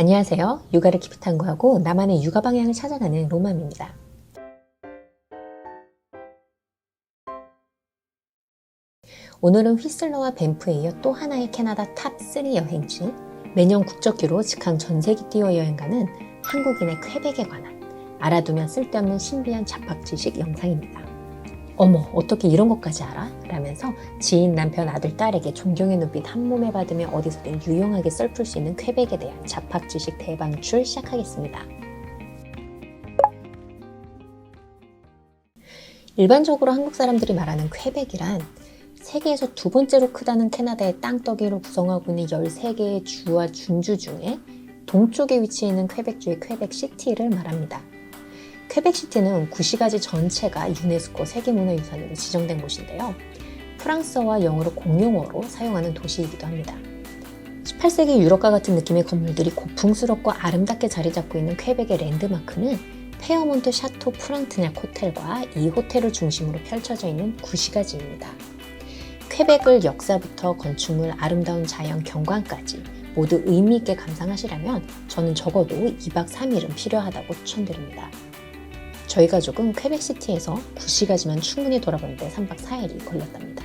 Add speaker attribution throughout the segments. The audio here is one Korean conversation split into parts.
Speaker 1: 안녕하세요. 육아를 기프탄구하고 나만의 육아 방향을 찾아가는 로맘입니다. 오늘은 휘슬러와 밴프에 이어 또 하나의 캐나다 탑3 여행지, 매년 국적기로 직항 전세기 띄워 여행 가는 한국인의 쾌백에 관한 알아두면 쓸데없는 신비한 잡학 지식 영상입니다. 어머, 어떻게 이런 것까지 알아? 라면서 지인, 남편, 아들, 딸에게 존경의 눈빛 한 몸에 받으며 어디서든 유용하게 썰풀 수 있는 쾌백에 대한 잡학 지식 대방출 시작하겠습니다. 일반적으로 한국 사람들이 말하는 쾌백이란 세계에서 두 번째로 크다는 캐나다의 땅덩이로 구성하고 있는 13개의 주와 준주 중에 동쪽에 위치해 있는 쾌백주의 쾌백 시티를 말합니다. 쾌백시티는 구시가지 전체가 유네스코 세계문화유산으로 지정된 곳인데요. 프랑스어와 영어로 공용어로 사용하는 도시이기도 합니다. 18세기 유럽과 같은 느낌의 건물들이 고풍스럽고 아름답게 자리 잡고 있는 쾌백의 랜드마크는 페어몬트 샤토 프랑트냐 호텔과 이 호텔을 중심으로 펼쳐져 있는 구시가지입니다. 쾌백을 역사부터 건축물, 아름다운 자연, 경관까지 모두 의미있게 감상하시려면 저는 적어도 2박 3일은 필요하다고 추천드립니다. 저희 가족은 쾌백시티에서 9시까지만 충분히 돌아보는데 3박 4일이 걸렸답니다.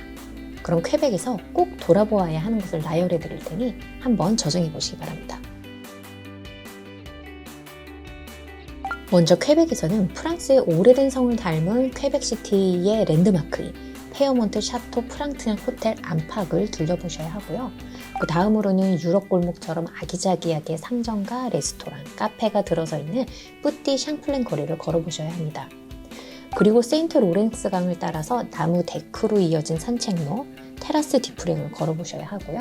Speaker 1: 그럼 쾌백에서 꼭 돌아보아야 하는 것을 나열해 드릴 테니 한번 저장해 보시기 바랍니다. 먼저 쾌백에서는 프랑스의 오래된 성을 닮은 쾌백시티의 랜드마크인 페어몬트 샤토 프랑트냥 호텔 안팎을 둘러보셔야 하고요. 그 다음으로는 유럽 골목처럼 아기자기하게 상점과 레스토랑, 카페가 들어서 있는 뿌띠 샹플랭 거리를 걸어보셔야 합니다. 그리고 세인트 로렌스 강을 따라서 나무 데크로 이어진 산책로, 테라스 디프랭을 걸어보셔야 하고요.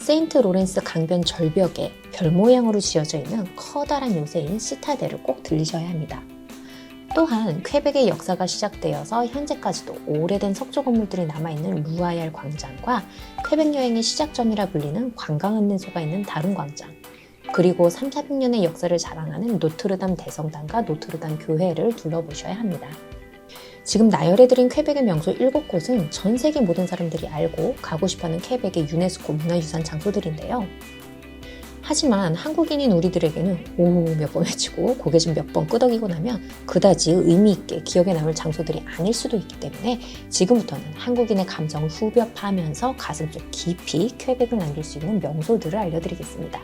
Speaker 1: 세인트 로렌스 강변 절벽에 별 모양으로 지어져 있는 커다란 요새인 시타델을 꼭 들리셔야 합니다. 또한 쾌백의 역사가 시작되어서 현재까지도 오래된 석조 건물들이 남아있는 루아얄 광장과 쾌백 여행의 시작점이라 불리는 관광 안내소가 있는 다른 광장 그리고 3, 400년의 역사를 자랑하는 노트르담 대성당과 노트르담 교회를 둘러보셔야 합니다. 지금 나열해드린 쾌백의 명소 7곳은 전 세계 모든 사람들이 알고 가고 싶어하는 쾌백의 유네스코 문화유산 장소들인데요. 하지만 한국인인 우리들에게는 오후 몇번 외치고 고개 좀 몇 번 끄덕이고 나면 그다지 의미 있게 기억에 남을 장소들이 아닐 수도 있기 때문에 지금부터는 한국인의 감정을 후벼 파면서 가슴속 깊이 쾌백을 남길 수 있는 명소들을 알려드리겠습니다.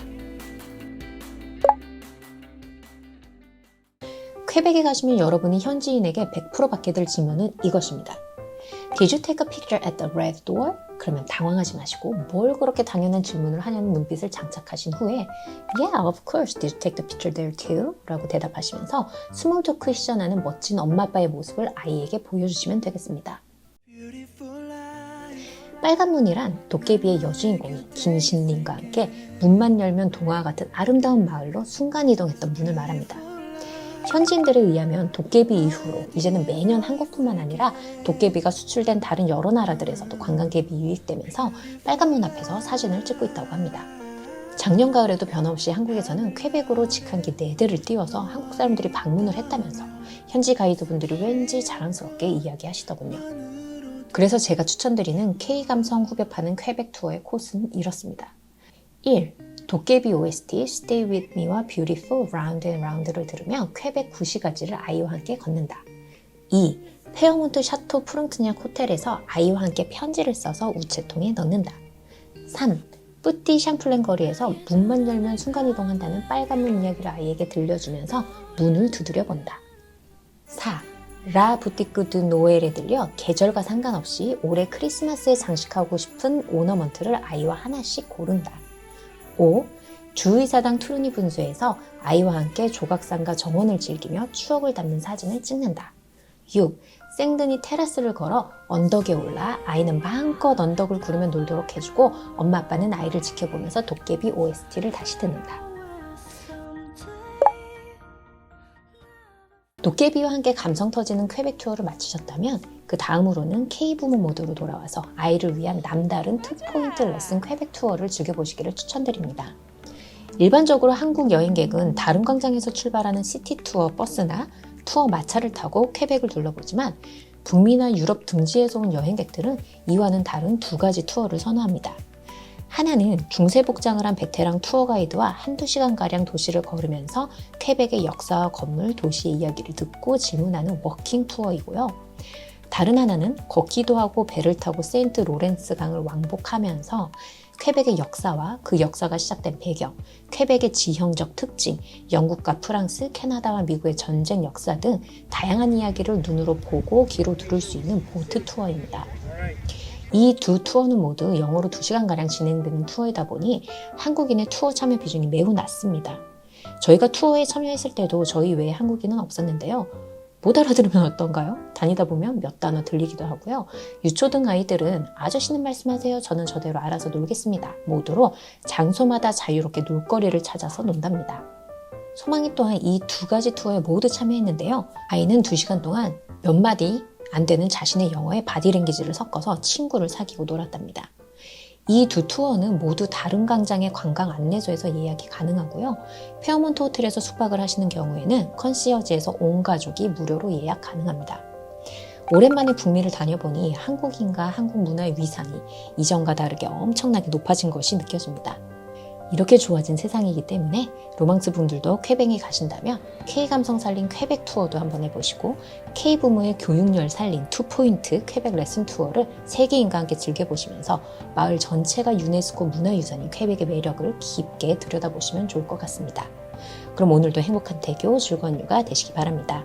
Speaker 1: 쾌백에 가시면 여러분이 현지인에게 100% 받게 될 질문은 이것입니다. Did you take a picture at the red door? 그러면 당황하지 마시고 뭘 그렇게 당연한 질문을 하냐는 눈빛을 장착하신 후에 Yeah, of course. Did you take the picture there too? 라고 대답하시면서 스몰 토크 시전하는 멋진 엄마 아빠의 모습을 아이에게 보여주시면 되겠습니다. 빨간 문이란 도깨비의 여주인공이 김신림과 함께 문만 열면 동화와 같은 아름다운 마을로 순간 이동했던 문을 말합니다. 현지인들에 의하면 도깨비 이후로 이제는 매년 한국뿐만 아니라 도깨비가 수출된 다른 여러 나라들에서도 관광객이 유입되면서 빨간문 앞에서 사진을 찍고 있다고 합니다. 작년 가을에도 변함없이 한국에서는 쾌백으로 직항기 4대를 띄워서 한국 사람들이 방문을 했다면서 현지 가이드분들이 왠지 자랑스럽게 이야기하시더군요. 그래서 제가 추천드리는 K감성 후벼 파는 쾌백 투어의 코스는 이렇습니다. 1. 도깨비 OST Stay With Me와 Beautiful Round and Round를 들으며 쾌백 9시가지를 아이와 함께 걷는다. 2. 페어몬트 샤토 프롱트냥 호텔에서 아이와 함께 편지를 써서 우체통에 넣는다. 3. 뿌띠 샴플랭 거리에서 문만 열면 순간이동한다는 빨간 문 이야기를 아이에게 들려주면서 문을 두드려 본다. 4. 라 부티크 드 노엘에 들려 계절과 상관없이 올해 크리스마스에 장식하고 싶은 오너먼트를 아이와 하나씩 고른다. 5. 주의사당 투르니 분수에서 아이와 함께 조각상과 정원을 즐기며 추억을 담는 사진을 찍는다. 6. 생드니 테라스를 걸어 언덕에 올라 아이는 마음껏 언덕을 구르며 놀도록 해주고 엄마 아빠는 아이를 지켜보면서 도깨비 OST를 다시 듣는다. 도깨비와 함께 감성 터지는 쾌백 투어를 마치셨다면 그 다음으로는 K부모 모드로 돌아와서 아이를 위한 남다른 특포인트 레슨 쾌백 투어를 즐겨보시기를 추천드립니다. 일반적으로 한국 여행객은 다른 광장에서 출발하는 시티 투어 버스나 투어 마차를 타고 쾌백을 둘러보지만 북미나 유럽 등지에서 온 여행객들은 이와는 다른 두 가지 투어를 선호합니다. 하나는 중세 복장을 한 베테랑 투어 가이드와 한두 시간가량 도시를 걸으면서 퀘벡의 역사와 건물, 도시의 이야기를 듣고 질문하는 워킹 투어이고요. 다른 하나는 걷기도 하고 배를 타고 세인트 로렌스 강을 왕복하면서 퀘벡의 역사와 그 역사가 시작된 배경, 퀘벡의 지형적 특징, 영국과 프랑스, 캐나다와 미국의 전쟁 역사 등 다양한 이야기를 눈으로 보고 귀로 들을 수 있는 보트 투어입니다. 이 두 투어는 모두 영어로 2시간가량 진행되는 투어이다 보니 한국인의 투어 참여 비중이 매우 낮습니다. 저희가 투어에 참여했을 때도 저희 외에 한국인은 없었는데요. 못 알아들으면 어떤가요? 다니다 보면 몇 단어 들리기도 하고요. 유초등 아이들은 아저씨는 말씀하세요. 저는 저대로 알아서 놀겠습니다. 모두로 장소마다 자유롭게 놀거리를 찾아서 논답니다. 소망이 또한 이 두 가지 투어에 모두 참여했는데요. 아이는 두 시간 동안 몇 마디 안 되는 자신의 영어에 바디랭귀지를 섞어서 친구를 사귀고 놀았답니다. 이 두 투어는 모두 다른 광장의 관광 안내소에서 예약이 가능하고요. 페어몬트 호텔에서 숙박을 하시는 경우에는 컨시어지에서 온 가족이 무료로 예약 가능합니다. 오랜만에 북미를 다녀보니 한국인과 한국 문화의 위상이 이전과 다르게 엄청나게 높아진 것이 느껴집니다. 이렇게 좋아진 세상이기 때문에 로망스 분들도 퀘벡에 가신다면 K 감성 살린 퀘벡 투어도 한번 해보시고 K 부모의 교육열 살린 투포인트 퀘벡 레슨 투어를 세계인과 함께 즐겨보시면서 마을 전체가 유네스코 문화유산인 퀘벡의 매력을 깊게 들여다보시면 좋을 것 같습니다. 그럼 오늘도 행복한 태교 즐거운 육아 되시기 바랍니다.